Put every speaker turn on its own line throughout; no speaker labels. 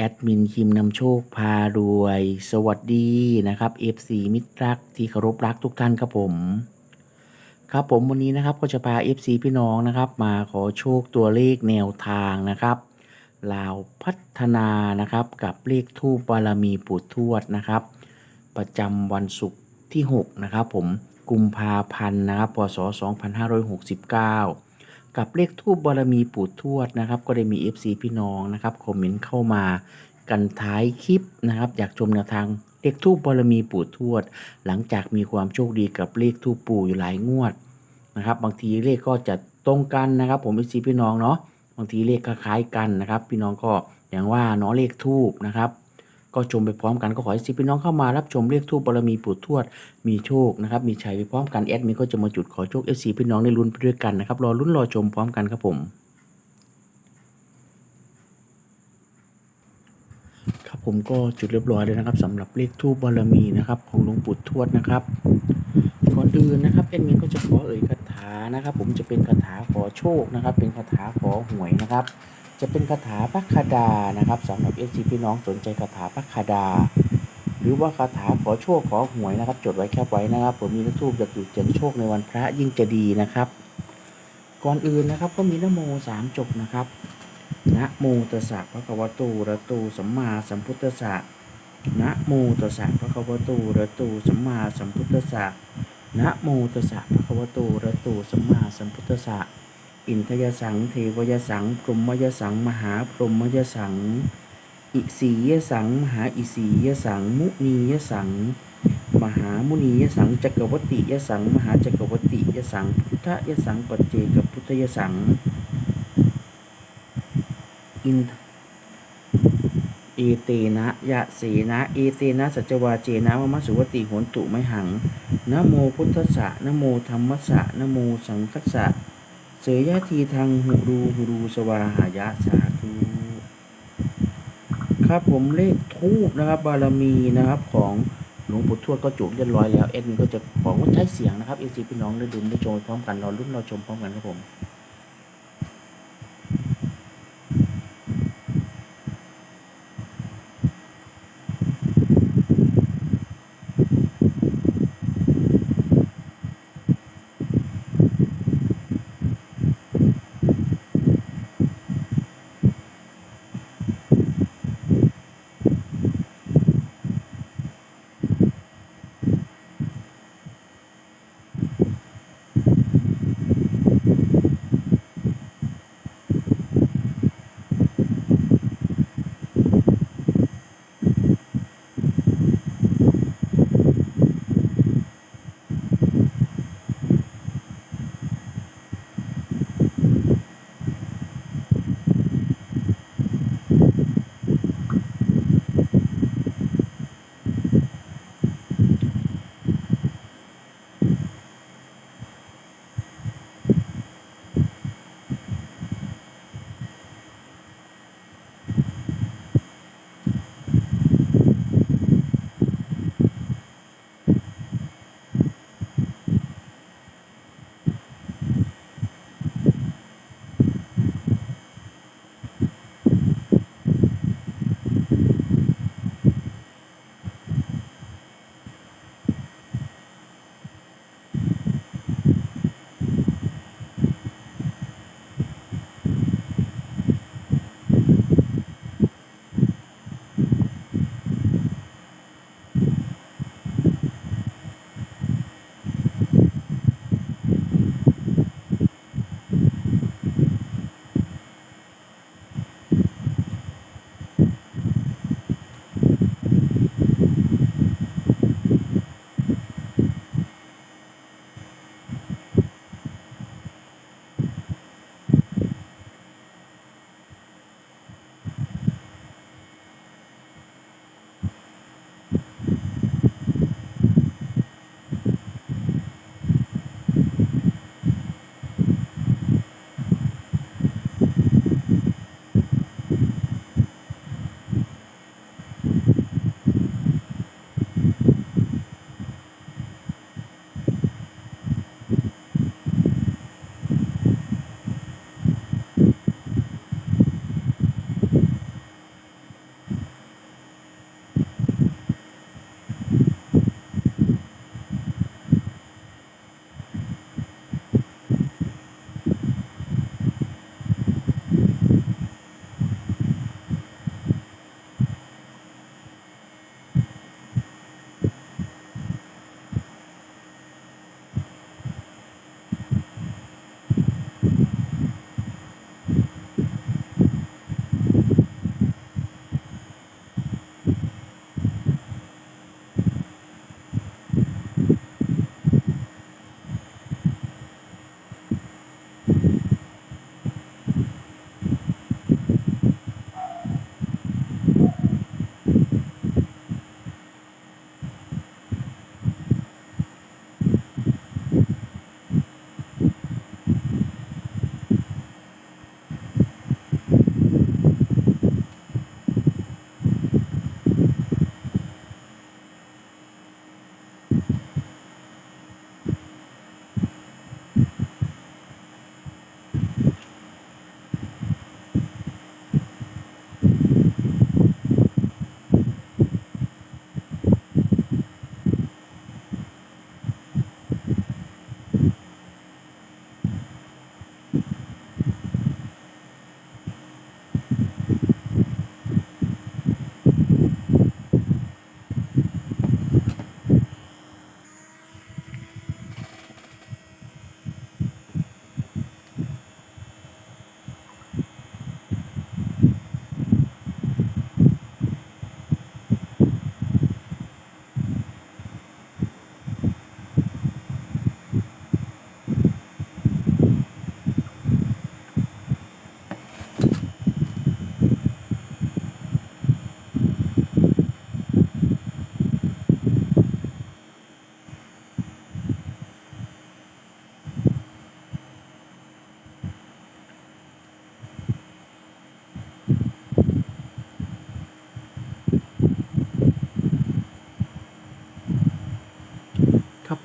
แอดมินคิมนำโชคพารวย สวัสดีนะครับ FC มิตรรักที่เคารพรักทุกท่านครับผม ครับผมวันนี้นะครับก็จะพา FC พี่น้องนะครับ มาขอโชคตัวเลขแนวทางนะครับลาวพัฒนานะครับกับเลขทูปบารมีปู่ทวดนะครับ ประจำวันศุกร์ที่ 6 นะครับผมกุมภาพันธ์นะครับพศ2569 กับเลขทูปบารมีปู่ทวดนะครับ ก็ได้มี FC พี่น้องนะครับคอมเมนต์เข้ามากันท้ายคลิปนะครับอยากชมแนวทางเลขทูปบารมีปู่ทวด หลังจากมีความโชคดีกับเลขทูปปู่อยู่หลายงวดนะครับ บางทีเลขก็จะตรงกันนะครับ ผม FC พี่น้องเนาะบางทีเลขคล้ายกันนะครับ พี่น้องก็อย่างว่าเนาะเลขทูปนะครับ ก็ชมไปพร้อมกันก็ขอให้สิพี่น้องเข้ามารับชมเลขทูปบารมีปู่ทวดมีโชคนะครับมีชัยไปพร้อมกันแอดมินก็จะมาจุดขอโชค FC พี่น้องได้ลุ้นไปด้วยกันนะครับรอลุ้นรอชมพร้อมกันครับผมครับผมก็จุดเรียบร้อยเลยนะครับสำหรับเลขทูปบารมีนะครับของหลวงปู่ทวดนะครับก่อนอื่นนะครับแอดมินก็จะขอเอ่ยคาถานะครับ ผมจะเป็นคาถาขอโชคนะครับ เป็นคาถาขอหวยนะครับ จะเป็นคาถาพักคดานะครับสำหรับเอซีพี่น้องสนใจคาถาพักคดา หรือว่าคาถาขอโชคขอหวยนะครับ จดไว้แคปไว้นะครับ ผมมีเลขทูบอยากอยู่เจียงโชคในวันพระยิ่งจะดีนะครับ ก่อนอื่นนะครับก็มีนโมสามจบนะครับนะโมตัสสะพระคะวตอะระโตสัมมาสัมพุทธัสสะนะโมตัสสะพระคะวตอะระโตสัมมาสัมพุทธัสสะนะโมตัสสะพระคะวตอะระโตสัมมาสัมพุทธัสสะ อินทยสัง เทวยสัง พรหมยสัง มหาพรหมยสัง อิสียสัง มหาอิสียสัง มุนียสัง มหามุนียสัง จักรวติยสัง มหาจักรวติยสัง พุทธยสัง ปัจเจกพุทธยสัง อินเอเตนะยะเสนะ เอเตนะ สัจวาเจนะมมสุวติโหนตุไมหัง นะโมพุทธสสะนะโมธรรมสสะนะโมสังคัสสะ เสยยะทีทางหูรูหุรูสวาหายะสาธุครับผมเลขทูบนะครับ บารมีนะครับของหลวงปู่ทวดก็จบเรียบร้อยแล้วเอ็ดมินก็จะบอกว่าใช้เสียงนะครับเอซีพี่น้องได้ดูได้ชมพร้อมกันรอรุ่นเราชมพร้อมกันครับผม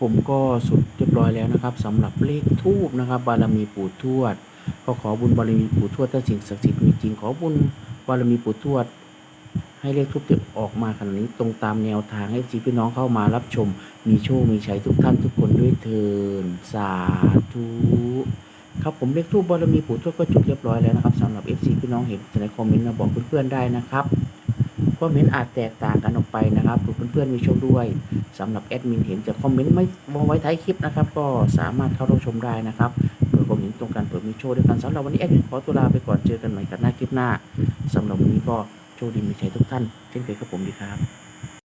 ผมก็สุดเรียบร้อยแล้วนะครับสำหรับเลขทูบนะครับ บารมีปู่ทวด ก็ขอบุญบารมีปู่ทวดถ้าสิ่งศักดิ์สิทธิ์มีจริงขอบุญบารมีปู่ทวด ให้เลขทูบที่ออกมาขนาดนี้ตรงตามแนวทางให้สีพี่น้องเข้ามารับชม มีโชค มีชัยทุกท่านทุกคนด้วยเทินสาธุครับผมเลขทูบบารมีปู่ทวดก็จุดเรียบร้อยแล้วนะครับสำหรับ FC พี่น้องเห็นในคอมเมนต์มาบอกเพื่อนๆได้นะครับ อมเมนต์อาจแตกต่างกันออกไปนะครับถูกเพื่อนๆมีชมด้วยสำหรับแอดมินเห็นจะคอมเมนต์ไม่วางไว้ท้ายคลิปนะครับ ก็สามารถเข้ารับชมได้นะครับเผื่อความเห็นตรงกันเผื่อมีโชว์ด้วยกันสำหรับวันนี้แอดมินขอตัวลาไปก่อนเจอกันใหม่กันหน้าคลิปหน้าสำหรับวันนี้ก็โชคดีมีชัยทุกท่านเช่นเคยครับผมดีครับ